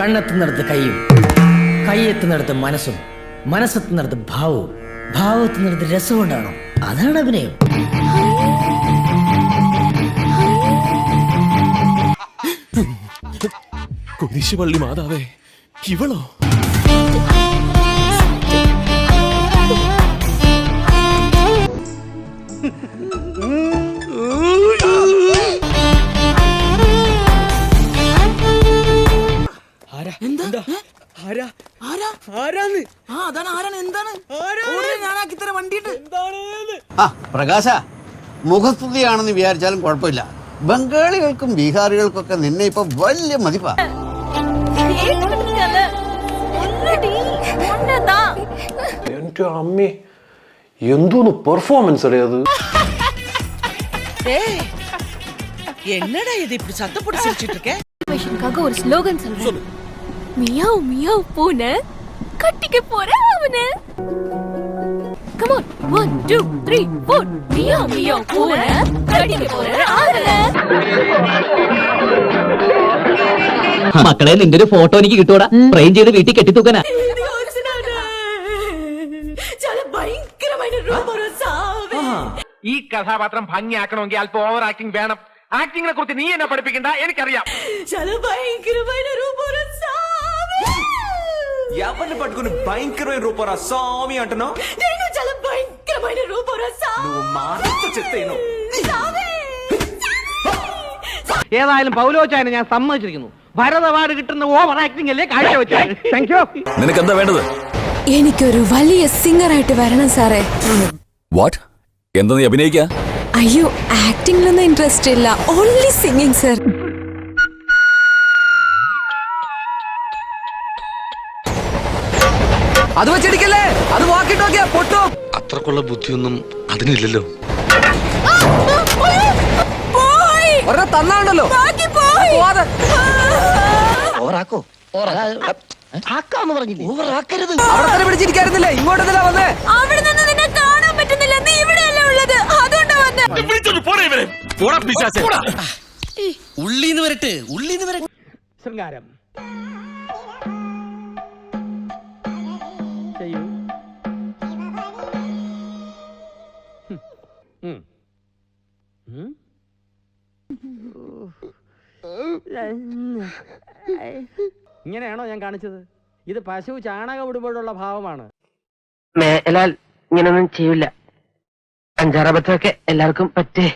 കണ്ണെത്തുന്നിടത്ത് കൈയും കൈയെത്തുന്നിടത്ത് മനസ്സും മനസ്സെത്തുന്നിടത്ത് ഭാവവും ഭാവത്തുന്നിടത്ത് രസം കൊണ്ടാണോ അതാണ് അഭിനയം. കുരിശുപള്ളി മാതാവേ ഇവളോ? ആ അതാണ് ആരാണ് എന്താണ് ഓടി ഞാനാക്കി തരാം വണ്ടിയിട്ട് ആ പ്രകാശ മുഖസ്തുതിയാണെന്ന് വിചാരിച്ചാലും കുഴപ്പമില്ല ബംഗാളികൾക്കും ബീഹാറികൾക്കൊക്കെ നിന്നെ ഇപ്പൊ വലിയ മതിപ്പാ എന്റെ അമ്മേ എന്തോന്ന് പെർഫോമൻസ് അടേ അത് ஏய் என்னடா இது இப்படி சத்தம் போட்டு சிரிச்சிட்டு இருக்க இன்ஃபர்மேஷனுக்காக ஒரு ஸ்லோகன் சொல்றேன் மியாவ் மியாவ் பூனை കട്ടിക്ക് போற அவனு கம் 1 2 3 4 மியாவ் மியாவ் பூனை கட்டிக்க போற ஆளு മക്കളെ നിന്റെ ഒരു ഫോട്ടോ എനിക്ക് കിട്ടൂടാ. ട്രെയിൻ ചെയ്ത് വീട്ടിൽ കെട്ടിത്തൂക്കനാ. ഈ കഥാപാത്രം ഭംഗിയാക്കണമെങ്കിൽ അല്പം ഓവർ ആക്ടിംഗ് വേണം. ആക്ടിങ്ങിനെ കുറിച്ച് നീ എന്നെ പഠിപ്പിക്കണ്ട എനിക്കറിയാം. ഭയങ്കരമായ ఎవరిని పట్టుకుని భయంకరమైన రూపారా స్వామి అంటున్నావు నేను చాలా భయంకరమైన రూపం నువ్వు మాటతో చెత్తేను ഏതായാലും പൗലോച്ചായനെ ഞാൻ സമ്മതിച്ചിരിക്കുന്നു ഭരത അവാർഡ് കിട്ടുന്ന ഓവർ ആക്ടിംഗ് അല്ലേ കാഴ്ചവെച്ചത് താങ്ക് യു നിനക്ക് എന്താ വേണ്ടത് എനിക്കൊരു വലിയ സിംഗറായിട്ട് വരണം സാറേ വാട്ട് എന്താ നീ അഭിനയിക്കാ അയ്യോ ആക്ടിംഗിലൊന്നും ഇൻട്രസ്റ്റ് ഇല്ല ഓൺലി സിംഗിങ് സർ അത് വെച്ചിടിക്കല്ലേ? അത് വാക്കിട്ട് നോക്കിയാ പൊട്ടു. അത്രക്കുള്ള ബുദ്ധിയൊന്നും അതിനില്ലല്ലോ. ഒരെണ്ണം തന്നാണല്ലോ പോവാതെ. ഓവറാക്കോ? ആക്കാന്ന് പറഞ്ഞില്ലേ? ഓവറാക്കരുത്. അവിടെ തന്നെ പിടിച്ചിരിക്കായിരുന്നില്ലേ? ഇങ്ങോട്ട് എന്തിനാ വന്നേ. അവിടെ നിന്ന് നിന്നെ കാണാൻ പറ്റുന്നില്ല. നീ ഇവിടെയല്ലേ ഉള്ളത്? അതുകൊണ്ടാ വന്നത് ഉള്ളീന്ന് വരട്ടെ ഉള്ളീന്ന് വരട്ടെ. ശൃംഗാരം. ചെയ്യൂ. ഇങ്ങനെയാണോ ഞാൻ കാണിച്ചത്? ഇത് പശു ചാണകം ഇടുമ്പോഴുള്ള ഭാവമാണ്. മേലാൽ ഇങ്ങനൊന്നും ചെയ്യില്ല അഞ്ചാറബത്തൊക്കെ എല്ലാവർക്കും പറ്റേ.